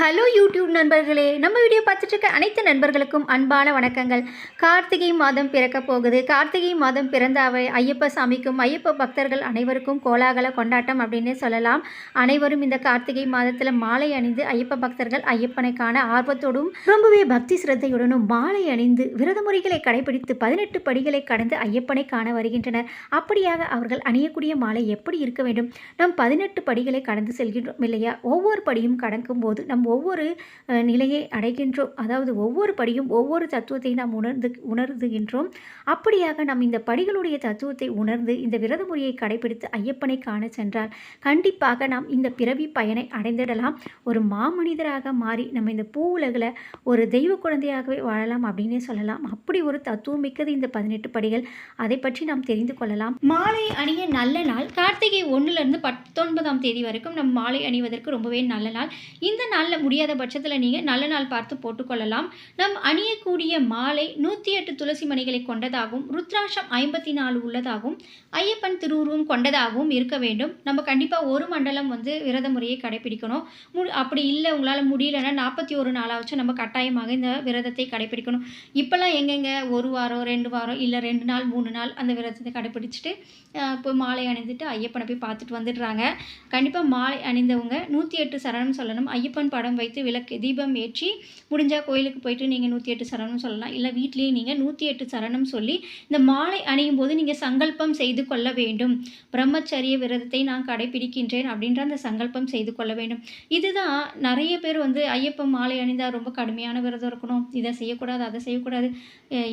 Hello YouTube நண்பர்களே. நம்ம video பார்த்துட்டு இருக்க அனைத்து நண்பர்களுக்கும் அன்பான வணக்கங்கள். கார்த்திகை மாதம் பிறக்க போகுது. கார்த்திகை மாதம் பிறந்த அவை ஐயப்ப சாமிக்கும் ஐயப்ப பக்தர்கள் அனைவருக்கும் கோலாகல கொண்டாட்டம் அப்படின்னு சொல்லலாம். அனைவரும் இந்த கார்த்திகை மாதத்தில் மாலை அணிந்து ஐயப்ப பக்தர்கள் ஐயப்பனை காண ஆர்வத்தோடும் ரொம்பவே பக்தி சிரத்தையுடனும் மாலை அணிந்து விரத முறைகளை கடைபிடித்து பதினெட்டு படிகளை கடந்து ஐயப்பனை காண வருகின்றனர். அப்படியாக அவர்கள் அணியக்கூடிய மாலை எப்படி இருக்க வேண்டும்? நம் பதினெட்டு படிகளை கடந்து செல்கின்றோம் இல்லையா? ஒவ்வொரு படியும் கடக்கும் போது நம் ஒவ்வொரு நிலையை அடைகின்றோம். அதாவது ஒவ்வொரு படியும் ஒவ்வொரு தத்துவத்தை நாம் உணர்ந்து உணர்ந்துகின்றோம். அப்படியாக நாம் இந்த படிகளுடைய தத்துவத்தை உணர்ந்து இந்த விரத முறையை கடைபிடித்து ஐயப்பனை காண சென்றால் கண்டிப்பாக நாம் இந்த பிறவி பயனை அடைந்திடலாம். ஒரு மாமனிதராக மாறி நம்ம இந்த பூ உலகில் ஒரு தெய்வ குழந்தையாகவே வாழலாம் அப்படின்னே சொல்லலாம். அப்படி ஒரு தத்துவம் மிக்கது இந்த பதினெட்டு படிகள். அதை பற்றி நாம் தெரிந்து கொள்ளலாம். மாலை அணிய நல்ல நாள். கார்த்திகை ஒன்றுலேருந்து பத்தொன்பதாம் தேதி வரைக்கும் நம் மாலை அணிவதற்கு ரொம்பவே நல்ல நாள். இந்த நாள் உங்களால் முடியாத பட்சத்தில் நீங்கள் நல்ல நாள் பார்த்து போட்டுக்கொள்ளலாம். நம் அணியக்கூடிய மாலை நூற்றி எட்டு துளசி மணிகளை கொண்டதாகவும் ருத்ராட்சம் ஐம்பத்தி நாலு உள்ளதாகவும் ஐயப்பன் திருவுருவம் கொண்டதாகவும் இருக்க வேண்டும். நம்ம கண்டிப்பாக ஒரு மண்டலம் வந்து விரத முறையை கடைபிடிக்கணும். மு அப்படி இல்லை உங்களால் முடியலன்னா நாற்பத்தி ஒரு நாளாச்சும் நம்ம கட்டாயமாக இந்த விரதத்தை கடைபிடிக்கணும். இப்போல்லாம் எங்கெங்கே ஒரு வாரம் ரெண்டு வாரம் இல்லை ரெண்டு நாள் மூணு நாள் அந்த விரதத்தை கடைபிடிச்சிட்டு இப்போ மாலை அணிந்துட்டு ஐயப்பனை போய் பார்த்துட்டு வந்துடுறாங்க. கண்டிப்பாக மாலை அணிந்தவங்க நூற்றி எட்டு சரணம் சொல்லணும். ஐயப்பன் படம் படம் வைத்து விளக்கு தீபம் ஏற்றி முடிஞ்சால் கோயிலுக்கு போயிட்டு நீங்கள் நூற்றி எட்டு சரணம் சொல்லலாம். இல்லை வீட்லேயே நீங்கள் நூற்றி எட்டு சரணம் சொல்லி இந்த மாலை அணியும் போது நீங்கள் சங்கல்பம் செய்து கொள்ள வேண்டும். பிரம்மச்சரிய விரதத்தை நான் கடைபிடிக்கின்றேன் அப்படின்ற அந்த சங்கல்பம் செய்து கொள்ள வேண்டும். இதுதான் நிறைய பேர் வந்து ஐயப்பன் மாலை அணிந்தால் ரொம்ப கடுமையான விரதம் இருக்கணும். இதை செய்யக்கூடாது அதை செய்யக்கூடாது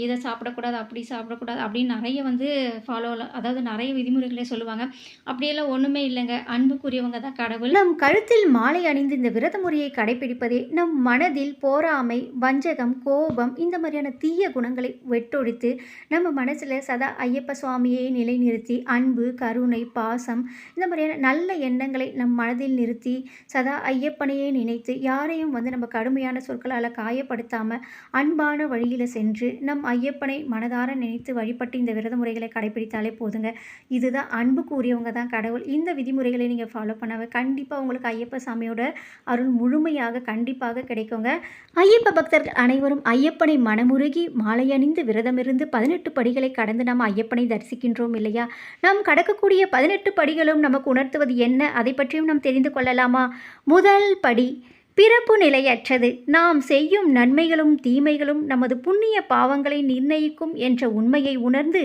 இதை சாப்பிடக்கூடாது அப்படி சாப்பிடக்கூடாது அப்படின்னு நிறைய வந்து ஃபாலோ அதாவது நிறைய விதிமுறைகளே சொல்லுவாங்க. அப்படியெல்லாம் ஒன்றுமே இல்லைங்க. அன்புக்குரியவங்க தான் கடவுள். நம் கழுத்தில் மாலை அணிந்து இந்த விரத முறையை கடைபிடிப்பதே நம் மனதில் போராமை வஞ்சகம் கோபம் இந்த மாதிரியான தீய குணங்களை வெட்டொழித்து நம்ம மனசில் சதா ஐயப்ப சுவாமியை நிலைநிறுத்தி அன்பு கருணை பாசம் இந்த மாதிரியான நல்ல எண்ணங்களை நம் மனதில் நிறுத்தி சதா ஐயப்பனையே நினைத்து யாரையும் வந்து நம்ம கடுமையான சொற்களால் காயப்படுத்தாமல் அன்பான வழியில் சென்று நம் ஐயப்பனை மனதார நினைத்து வழிபட்டு இந்த விரத முறைகளை கடைபிடித்தாலே போதுங்க. இதுதான் அன்புக்கு உரியவங்க தான் கடவுள். இந்த விதிமுறைகளை நீங்கள் ஃபாலோ பண்ணாமல் கண்டிப்பாக உங்களுக்கு ஐயப்ப சாமியோட அருள் முழுமையாக கண்டிப்பாக கிடைக்குங்க. ஐயப்ப பக்தர்கள் அனைவரும் ஐயப்பனை மனமுருகி மாலையணிந்து விரதமிருந்து பதினெட்டு படிகளை கடந்து நாம் ஐயப்பனை தரிசிக்கின்றோம் இல்லையா? நாம் கடக்கக்கூடிய பதினெட்டு படிகளும் நமக்கு உணர்த்துவது என்ன? அதை பற்றியும் நாம் தெரிந்து கொள்ளலாமா? முதல் படி பிறப்பு நிலையற்றது. நாம் செய்யும் நன்மைகளும் தீமைகளும் நமது புண்ணிய பாவங்களை நிர்ணயிக்கும் என்ற உண்மையை உணர்ந்து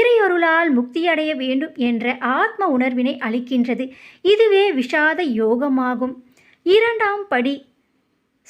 இறையொருளால் முக்தியடைய வேண்டும் என்ற ஆத்ம உணர்வினை அளிக்கின்றது. இதுவே விஷாத யோகமாகும். இரண்டாம் படி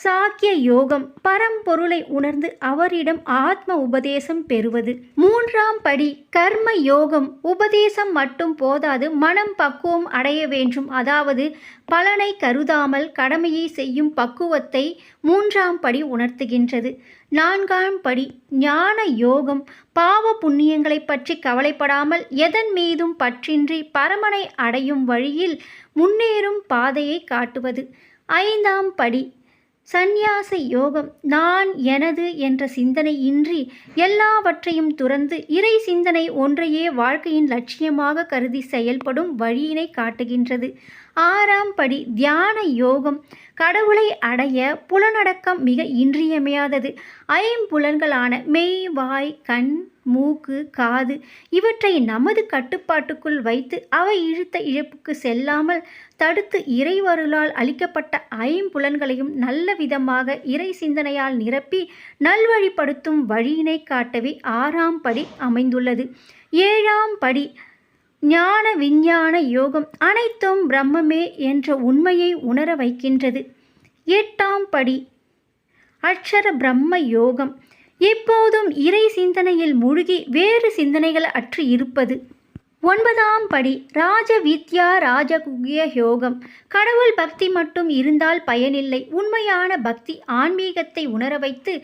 சாக்கிய யோகம் பரம்பொருளை உணர்ந்து அவரிடம் ஆத்ம உபதேசம் பெறுவது. மூன்றாம் படி கர்ம யோகம் உபதேசம் மட்டும் போதாது மனம் பக்குவம் அடைய வேண்டும். அதாவது பலனை கருதாமல் கடமையை செய்யும் பக்குவத்தை மூன்றாம் படி உணர்த்துகின்றது. நான்காம் படி ஞான யோகம் பாவ புண்ணியங்களை பற்றி கவலைப்படாமல் எதன் மீதும் பற்றின்றி பரமனை அடையும் வழியில் முன்னேறும் பாதையை காட்டுவது. ஐந்தாம் படி சந்நியாச யோகம் நான் எனது என்ற சிந்தனை இன்றி எல்லாவற்றையும் துறந்து இறை சிந்தனை ஒன்றையே வாழ்க்கையின் லட்சியமாக கருதி செயல்படும் வழியினை காட்டுகின்றது. ஆறாம் படி தியான யோகம் கடவுளை அடைய புலனடக்கம் மிக இன்றியமையாதது. ஐம்புலன்களான மெய் வாய் கண் மூக்கு காது இவற்றை நமது கட்டுப்பாட்டுக்குள் வைத்து அவை இழுத்த இழப்புக்கு செல்லாமல் தடுத்து இறைவருளால் அளிக்கப்பட்ட ஐம்புலன்களையும் நல்ல விதமாக இறை சிந்தனையால் நிரப்பி நல்வழிப்படுத்தும் வழியினை காட்டவே ஆறாம் படி அமைந்துள்ளது. ஏழாம் படி ஞான விஞ்ஞான யோகம் அனைத்தும் பிரம்மமே என்ற உண்மையை உணர வைக்கின்றது. எட்டாம் படி அக்ஷர பிரம்ம யோகம் எப்போதும் இறை சிந்தனையில் மூழ்கி வேறு சிந்தனைகள் அற்று இருப்பது. ஒன்பதாம் படி ராஜ வித்யா ராஜகுகிய யோகம். கடவுள் பக்தி மட்டும் இருந்தால் பயனில்லை. உண்மையான பக்தி ஆன்மீகத்தை உணர வைத்து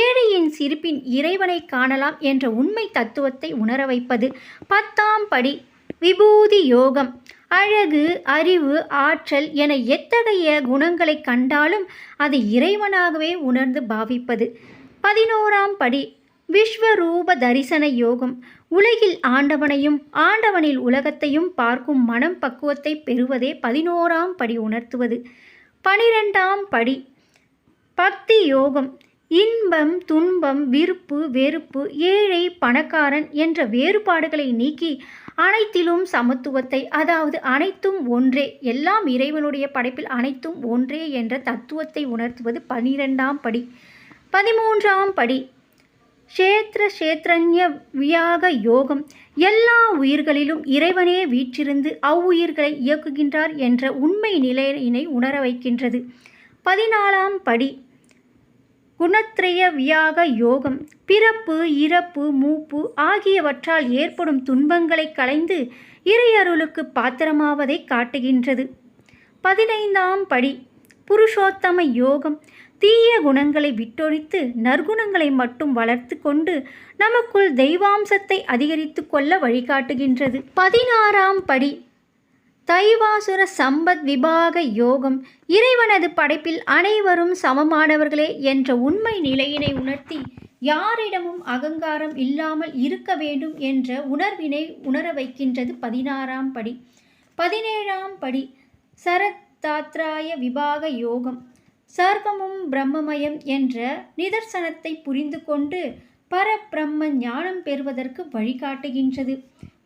ஏழையின் சிரிப்பின் இறைவனை காணலாம் என்ற உண்மை தத்துவத்தை உணர வைப்பது. பத்தாம் படி விபூதி யோகம். அழகு அறிவு ஆற்றல் என எத்தகைய குணங்களை கண்டாலும் அதை இறைவனாகவே உணர்ந்து பாவிப்பது. பதினோராம் படி விஸ்வரூப தரிசன யோகம். உலகில் ஆண்டவனையும் ஆண்டவனில் உலகத்தையும் பார்க்கும் மனம் பக்குவத்தை பெறுவதே பதினோராம் படி உணர்த்துவது. பனிரெண்டாம் படி பக்தி யோகம். இன்பம் துன்பம் விருப்பு வெறுப்பு ஏழை பணக்காரன் என்ற வேறுபாடுகளை நீக்கி அனைத்திலும் சமத்துவத்தை அதாவது அனைத்தும் ஒன்றே எல்லாம் இறைவனுடைய படைப்பில் அனைத்தும் ஒன்றே என்ற தத்துவத்தை உணர்த்துவது பனிரெண்டாம் படி. பதிமூன்றாம் படி. க்ஷேத்திர க்ஷேத்ரண்ய வியாக யோகம். எல்லா உயிர்களிலும் இறைவனே வீற்றிருந்து அவ்வுயிர்களை இயக்குகின்றார் என்ற உண்மை நிலையினை உணர வைக்கின்றது. பதினாலாம் படி. குணத்திரய வியாக யோகம். பிறப்பு இறப்பு மூப்பு ஆகியவற்றால் ஏற்படும் துன்பங்களை களைந்து இறையருளுக்கு பாத்திரமாவதை காட்டுகின்றது. பதினைந்தாம் படி. புருஷோத்தம யோகம். தீய குணங்களை விட்டொழித்து நற்குணங்களை மட்டும் வளர்த்து கொண்டு நமக்குள் தெய்வாம்சத்தை அதிகரித்து கொள்ள வழிகாட்டுகின்றது. பதினாறாம் படி தைவாசுர சம்பத் விபாக யோகம். இறைவனது படைப்பில் அனைவரும் சமமானவர்களே என்ற உண்மை நிலையினை உணர்த்தி யாரிடமும் அகங்காரம் இல்லாமல் இருக்க வேண்டும் என்ற உணர்வினை உணர வைக்கின்றது பதினாறாம் படி. பதினேழாம் படி சரத்தாத்ராய விபாக யோகம். சர்வமும் பிரம்மமயம் என்ற நிதர்சனத்தை புரிந்து கொண்டு பரபிரம்ம ஞானம் பெறுவதற்கு வழிகாட்டுகின்றது.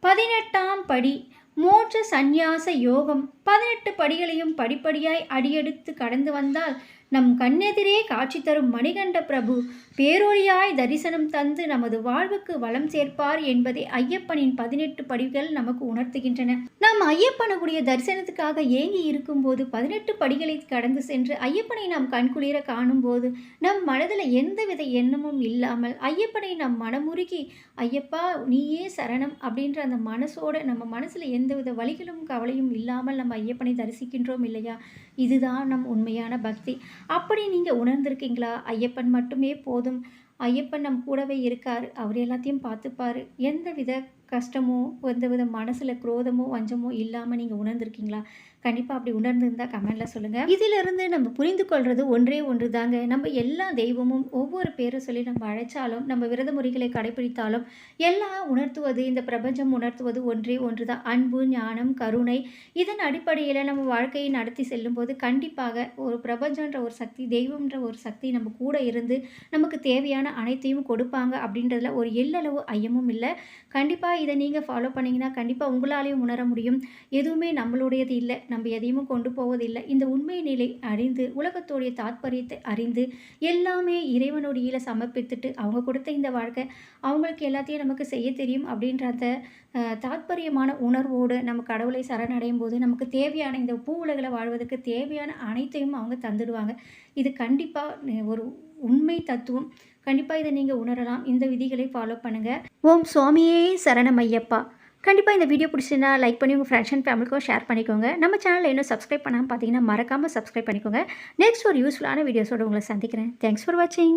பதினெட்டாம் படி மோட்ச சந்நியாச யோகம். பதினெட்டு படிகளையும் படிப்படியாய் அடியெடுத்து கடந்து வந்தால் நம் கண்ணெதிரே காட்சி தரும் மணிகண்ட பிரபு பேரொழியாய் தரிசனம் தந்து நமது வாழ்வுக்கு வளம் சேர்ப்பார் என்பதை ஐயப்பனின் பதினெட்டு படிகள் நமக்கு உணர்த்துகின்றன. நாம் ஐயப்பனுடைய தரிசனத்துக்காக ஏங்கி இருக்கும்போது பதினெட்டு படிகளை கடந்து சென்று ஐயப்பனை நாம் கண்குளிர காணும்போது நம் மனதில் எந்தவித எண்ணமும் இல்லாமல் ஐயப்பனை நம் மனமுருகி ஐயப்பா நீயே சரணம் அப்படின்ற அந்த மனசோட நம்ம மனசில் எந்தவித வழிகளும் கவலையும் இல்லாமல் நம்ம ஐயப்பனை தரிசிக்கின்றோம் இல்லையா? இதுதான் நம் உண்மையான பக்தி. அப்படி நீங்கள் உணர்ந்திருக்கீங்களா? ஐயப்பன் மட்டுமே போதும். ஐயப்பன் நம் கூடவே இருக்கார். அவர் எல்லாத்தையும் பார்த்துப்பார். எந்த வித கஷ்டமோ எந்த வித மனசில் குரோதமோ வஞ்சமோ இல்லாமல் நீங்கள் உணர்ந்திருக்கீங்களா? கண்டிப்பாக அப்படி உணர்ந்திருந்தால் கமெண்டில் சொல்லுங்கள் இதிலிருந்து நம்ம புரிந்து கொள்வது ஒன்றே ஒன்று தாங்க நம்ம எல்லா தெய்வமும் ஒவ்வொரு பேரை சொல்லி நம்ம அழைச்சாலும் நம்ம விரத முறைகளை கடைபிடித்தாலும் எல்லாம் உணர்த்துவது இந்த பிரபஞ்சம் உணர்த்துவது ஒன்றே ஒன்று தான் அன்பு ஞானம் கருணை இதன் அடிப்படையில் நம்ம வாழ்க்கையை நடத்தி செல்லும்போது கண்டிப்பாக ஒரு பிரபஞ்சன்ற ஒரு சக்தி தெய்வம்ன்ற ஒரு சக்தி நம்ம கூட இருந்து நமக்கு தேவையான அனைத்தையும் கொடுப்பாங்க அப்படின்றதுல ஒரு எல்லளவு ஐயமும் இல்லை. கண்டிப்பாக இதை நீங்கள் ஃபாலோ பண்ணிங்கன்னா கண்டிப்பாக உங்களாலேயும் உணர முடியும். எதுவுமே நம்மளுடையது இல்லை. நம்ம எதையும் கொண்டு போவதில்லை. இந்த உண்மை நிலை அறிந்து உலகத்தோடைய தாத்பரியத்தை அறிந்து எல்லாமே இறைவனுடைய சமர்ப்பித்துட்டு அவங்க கொடுத்த இந்த வாழ்க்கை அவங்களுக்கு எல்லாத்தையும் நமக்கு செய்ய தெரியும் அப்படின்ற அந்த தாத்பரியமான உணர்வோடு நம்ம கடவுளை சரணடையும் போது நமக்கு தேவையான இந்த பூ உலகில் வாழ்வதற்கு தேவையான அனைத்தையும் அவங்க தந்துடுவாங்க. இது கண்டிப்பாக ஒரு உண்மை தத்துவம். கண்டிப்பாக இதை நீங்கள் உணரலாம். இந்த விதிகளை ஃபாலோ பண்ணுங்கள் ஓம் சுவாமியே சரணமையப்பா கண்டிப்பாக இந்த வீடியோ பிடிச்சிருந்தா லைக் பண்ணி உங்கள் ஃப்ரெண்ட்ஸ் அண்ட் ஃபேமிலிக்கும் ஷேர் பண்ணிக்கோங்க. நம்ம சேனலில் இன்னும் சப்ஸ்கிரைப் பண்ணாமல் பார்த்தீங்கன்னா மறக்காமல் சப்ஸ்கிரைப் பண்ணிக்கோங்க. நெக்ஸ்ட் ஒரு யூஸ்ஃபுல்லான வீடியோஸோடு உங்களை சந்திக்கிறேன். தேங்க்ஸ் ஃபார் வாட்சிங்